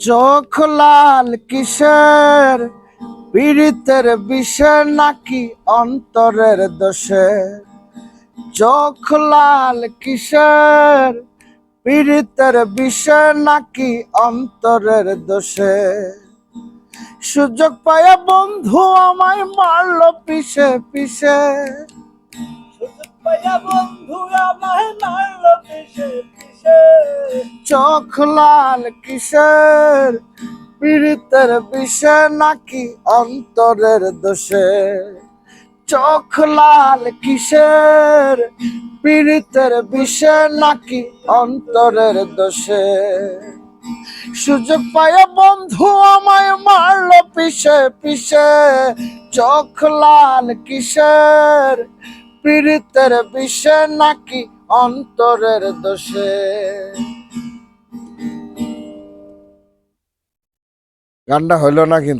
চোখ লাল কিসের? পীড়িতের বিষে নাকি অন্তরের দোষে চোখ লাল কিসের? পীড়িতের বিষে নাকি অন্তরের দোষে? সুযোগ পায়া বন্ধু আমায় মারলো পিছে পিছে চোখ লাল কিসের? পীড়িতের বিষে নাকি অন্তরের দোষে? চোখ লাল কিসের? পীড়িতের বিষে নাকি অন্তরের দোষে? সুযোগ পায় বন্ধু আমায় মারলো পিছে পিছে চোখ লাল কিসের? পীড়িতের বিষে নাকি অন্তরের দোষে? গানটা হইল না কিন্তু।